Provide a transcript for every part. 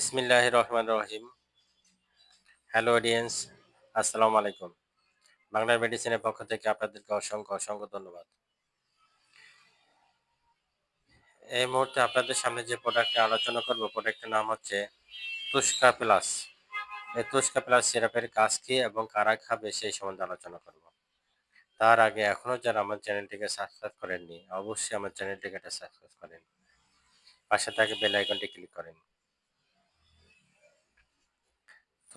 বিসমিল্লাহ রহমান রহিম hello audience আসসালামু আলাইকুম বাংলা মেডিসিনের পক্ষ থেকে আপনাদেরকে অসংখ্য অসংখ্য ধন্যবাদ। এই মুহূর্তে আপনাদের সামনে যে প্রোডাক্টে আলোচনা করব প্রোডাক্টের নাম হচ্ছে তুস্কা প্লাস। এই তুষ্কা প্লাস সিরাপের কাজ কি এবং কারা খাবে সেই সম্বন্ধে আলোচনা করব। তার আগে এখনও যারা আমার চ্যানেলটিকে সাবস্ক্রাইব করেননি, অবশ্যই আমার চ্যানেলটিকে একটা সাবস্ক্রাইব করেন। পাশে থাকে বেল আইকনটি ক্লিক করেন।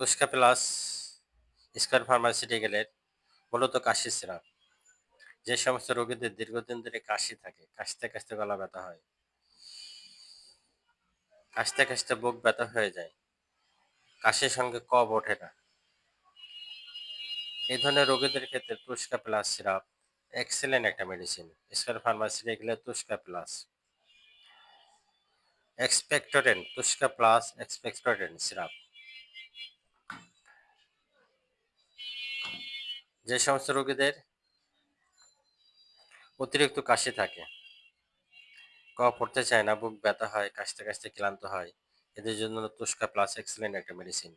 তুস্কা প্লাস স্কয়ার ফার্মাসিউটিক্যালের মূলত কাশি সিরাপ। যে সমস্ত রোগীদের দীর্ঘদিন ধরে কাশি থাকে, কাশতে কাশতে গলা ব্যথা হয়, কাশতে কাশতে বুক ব্যথা হয়ে যায়, কাশির সঙ্গে কব ওঠে না। এই ধরনের রোগীদের ক্ষেত্রে তুস্কা প্লাস সিরাপ এক্সেলেন্ট একটা medicine Square ফার্মাসিউটিক্যালের Tuska plus expectorant Tuska plus expectorant syrup. যে সমস্ত রোগীদের অতিরিক্ত কাশি থাকে কফ পড়তে চায় না, বুক ব্যথা হয়, কাশতে কাশতে ক্লান্ত হয়, এদের জন্য তুস্কা প্লাস এক্সেলেন্ট একটা মেডিসিন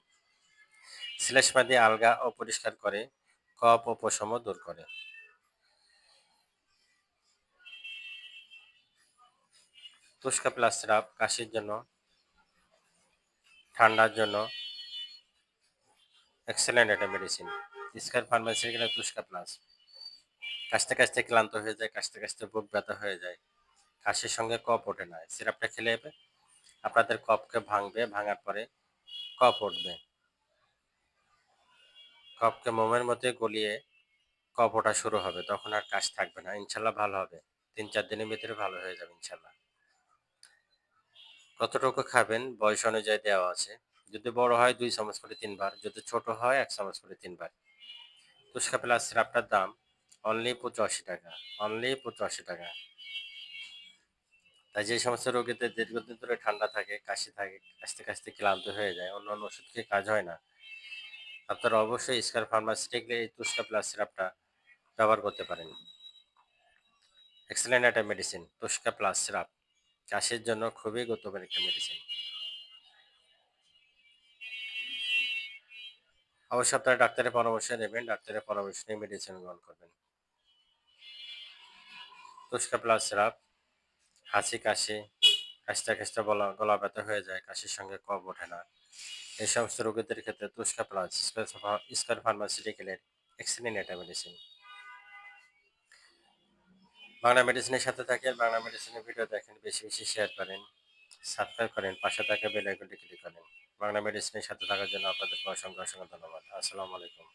শ্লেষ্মা দিয়ে আলগা অপরিষ্কার করে কফ ও দূর করে। তুস্কা প্লাস সিরাপ কাশির জন্য, ঠান্ডার জন্য এক্সেলেন্ট একটা মেডিসিন স্কার ফার্মাসি গেলে তুস্কা প্লাস। কাশতে কাশতে ক্লান্ত হয়ে যায়, কাশতে কাশতে বুক ব্যথা হয়ে যায়। কাশির সঙ্গে কপ ওঠে না। সিরাপটা খেলে আপনাদের কপকে ভাঙবে, ভাঙার পরে কপ উঠবে। কপকে মোমের মধ্যে গলিয়ে কপ ওঠা শুরু হবে। তখন আর কাশ থাকবে না। ইনশাল্লাহ ভালো হবে। তিন চার দিনের ভিতরে ভালো হয়ে যাবে ইনশাল্লাহ। কতটুকু খাবেন? বয়স অনুযায়ী দেওয়া আছে। যদি বড় হয় দুই চামচ করে তিনবার। যদি ছোট হয় এক চামচ করে তিনবার। তুস্কা প্লাস সিরাপটার দাম অনলি পঁচাশি টাকা অনলি পঁচাশি টাকা। তাই যে সমস্ত রোগীদের দীর্ঘদিন ধরে ঠান্ডা থাকে, কাশি থাকে, কাশতে কাশতে ক্লান্ত হয়ে যায়, অন্য অন্য ওষুধ খেয়ে কাজ হয় না। আপনারা অবশ্যই স্কার ফার্মাসিউটিক্যাল এই তুস্কা প্লাস সিরাপটা ব্যবহার করতে পারেন। এক্সেলেন্ট একটা মেডিসিন তুস্কা প্লাস সিরাপ কাশির জন্য খুবই গুরুত্বপূর্ণ একটা মেডিসিন অবশ্যই আপনারা ডাক্তারের পরামর্শ নেবেন, ডাক্তারের পরামর্শ নিয়ে মেডিসিন গ্রহণ করবেন। তুস্কা প্লাস সিরাপ হাসি কাশি, কাশতে কাশতে বলা, গলা ব্যথা হয়ে যায়, কাশির সঙ্গে কব ওঠে না। এই সমস্ত রোগীদের ক্ষেত্রে তুস্কা প্লাস স্কার ফার্মাসিউটিক্যালের এক্সিলেন্ট একটা মেডিসিন বাংলা মেডিসিনের সাথে থাকেন, বাংলা মেডিসিনের ভিডিও দেখেন, বেশি বেশি শেয়ার করেন সাবস্ক্রাইব করেন, পাশে থাকা বেল আইকনটি ক্লিক করেন। বাংলা মেডিসিনের সাথে থাকার জন্য আপনাদেরকে অসংখ্য অসংখ্য ধন্যবাদ। আসসালামু আলাইকুম